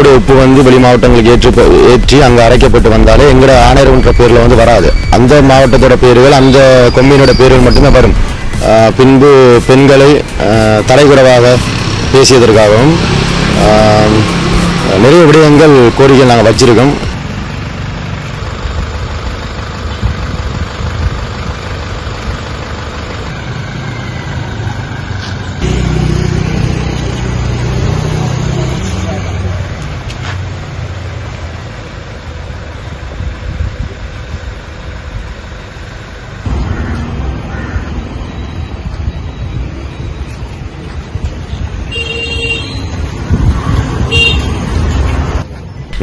எங்களுடைய உப்பு வந்து வெளி மாவட்டங்களுக்கு ஏற்று ஏற்றி அங்கே அரைக்கப்பட்டு வந்தாலே எங்களோட ஆணையர்ன்ற பேரில் வந்து வராது. அந்த மாவட்டத்தோட பேர்கள் அந்த கொம்மியினோட பேர்கள் மட்டும்தான் வரும். பின்பு பெண்களை ஆஹ் தலைகுறவாக பேசியதற்காகவும் நிறைய விடயங்கள் கோரிக்கை நாங்கள் வச்சிருக்கோம்.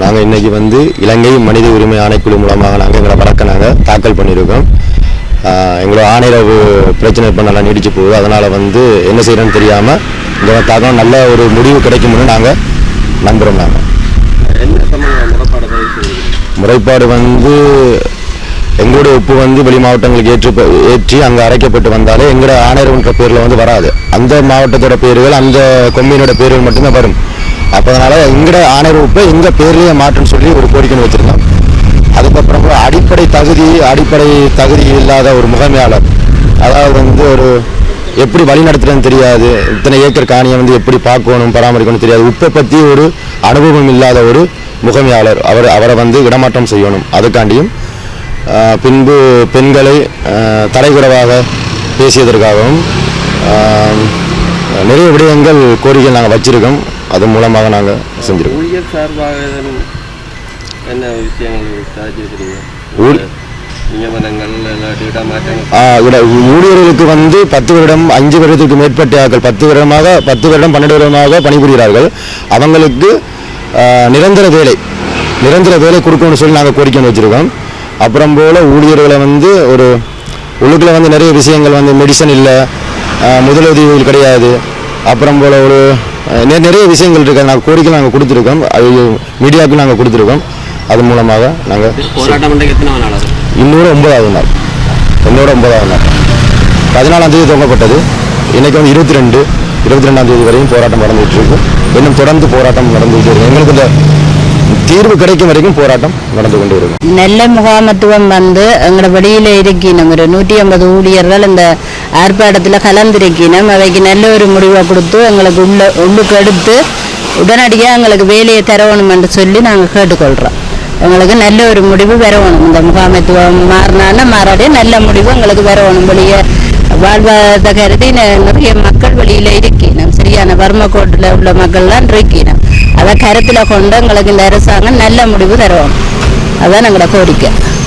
நாங்கள் இன்னைக்கு வந்து இலங்கை மனித உரிமை ஆணைக்குழு மூலமாக நாங்கள் எங்களை வழக்க நாங்கள் தாக்கல் பண்ணியிருக்கோம். எங்களோட ஆணையரவு பிரச்சனை இப்போ நல்லா நீடிச்சு போகுது. அதனால் வந்து என்ன செய்யறோன்னு தெரியாமல் இந்த தாக்கம் நல்ல ஒரு முடிவு கிடைக்கும்னு நாங்கள் நம்புகிறோம் நாங்கள் முறைப்பாடு வந்து எங்களுடைய உப்பு வந்து வெளி மாவட்டங்களுக்கு ஏற்று ஏற்றி அங்கே அரைக்கப்பட்டு வந்தாலே எங்களோட ஆணையர்ன்ற பேரில் வந்து வராது. அந்த மாவட்டத்தோட பேர்கள் அந்த கொம்மியினோட பேர்கள் மட்டுமே வரும். அப்போ அதனால் எங்களோட ஆணையர் உப்பை எங்கள் பேர்லேயே மாற்றுன்னு சொல்லி ஒரு கோரிக்கை வச்சுருந்தோம். அதுக்கப்புறம் அடிப்படை தகுதி அடிப்படை தகுதி இல்லாத ஒரு முகமையாளர். அதாவது வந்து ஒரு எப்படி வழி நடத்துறதுன்னு தெரியாது. இத்தனை ஏக்கர் காணியை வந்து எப்படி பார்க்கணும் பராமரிக்கணும் தெரியாது. உப்பை பற்றி ஒரு அனுபவம் இல்லாத ஒரு முகமையாளர். அவர் அவரை வந்து இடமாற்றம் செய்யணும். அதுக்காண்டியும் பின்பு பெண்களை தடைகுறவாக தலைகுறவாக பேசியதற்காகவும் நிறைய விடயங்கள் கோரிக்கை நாங்கள் வச்சுருக்கோம். அது மூலமாக நாங்கள் செஞ்சிருக்கோம். ஊழியர் சார்பாக என்ன விஷயங்கள் ஊழியர்களுக்கு வந்து பத்து வருடம் அஞ்சு வருடத்துக்கு மேற்பட்ட ஆட்கள் பத்து வருடமாக பத்து வருடம் பன்னெண்டு வருடமாக பணிபுரிகிறார்கள். அவங்களுக்கு நிரந்தர வேலை நிரந்தர வேலை கொடுக்கணும்னு சொல்லி நாங்கள் கோரிக்கை வச்சுருக்கோம். அப்புறம் போல் ஊழியர்களை வந்து ஒரு உள்ளுக்குள்ள வந்து நிறைய விஷயங்கள் வந்து மெடிசன் இல்லை முதலுதவிகள் கிடையாது. அப்புறம் போல் ஒரு நிறைய விஷயங்கள் இருக்கு. நாங்கள் கோரிக்கை நாங்கள் கொடுத்துருக்கோம். அது மீடியாவுக்கு நாங்கள் கொடுத்துருக்கோம். அது மூலமாக நாங்கள் இன்னொரு ஒன்பதாவது நாள். என்னோட ஒன்பதாவது நாள். பதினாலாம் தேதி துவங்கப்பட்டது இன்னைக்கு வந்து இருபத்தி ரெண்டு இருபத்தி ரெண்டாம் தேதி வரையும் போராட்டம் நடந்துகிட்டு இருக்கு. இன்னும் தொடர்ந்து போராட்டம் நடந்துகிட்டு இருக்கு. எங்களுக்கு இந்த தீர்வு கிடைக்கும் வரைக்கும் போராட்டம் நடந்து கொண்டு இருக்கும். நெல்லை முகாமத்துவம் வந்து எங்களோட வெளியில இருக்கினோம். ஒரு நூற்றி ஐம்பது ஊழியர்கள் இந்த ஆர்ப்பாட்டத்தில் கலந்திருக்கினோம். அவைக்கு நல்ல ஒரு முடிவை கொடுத்து எங்களுக்கு உள்ள உள்ளுக்கு எடுத்து உடனடியாக எங்களுக்கு வேலையை தரணும் என்று சொல்லி நாங்கள் கேட்டுக்கொள்கிறோம் எங்களுக்கு நல்ல ஒரு முடிவு வரணும் இந்த முகாமைத்துவம் மாறினான்னா மாறாடியே நல்ல முடிவு எங்களுக்கு வரணும் வெளியே. வாழ்வாதார கருதி நிறைய மக்கள் வெளியில இருக்கணும் சரியான வர்ம கோட்டில் உள்ள மக்கள்லாம் இருக்கணும் அதை கருத்தில் கொண்டு எங்களுக்கு இந்த அரசாங்கம் நல்ல முடிவு தருவோம் அதுதான் எங்களோட கோரிக்கை.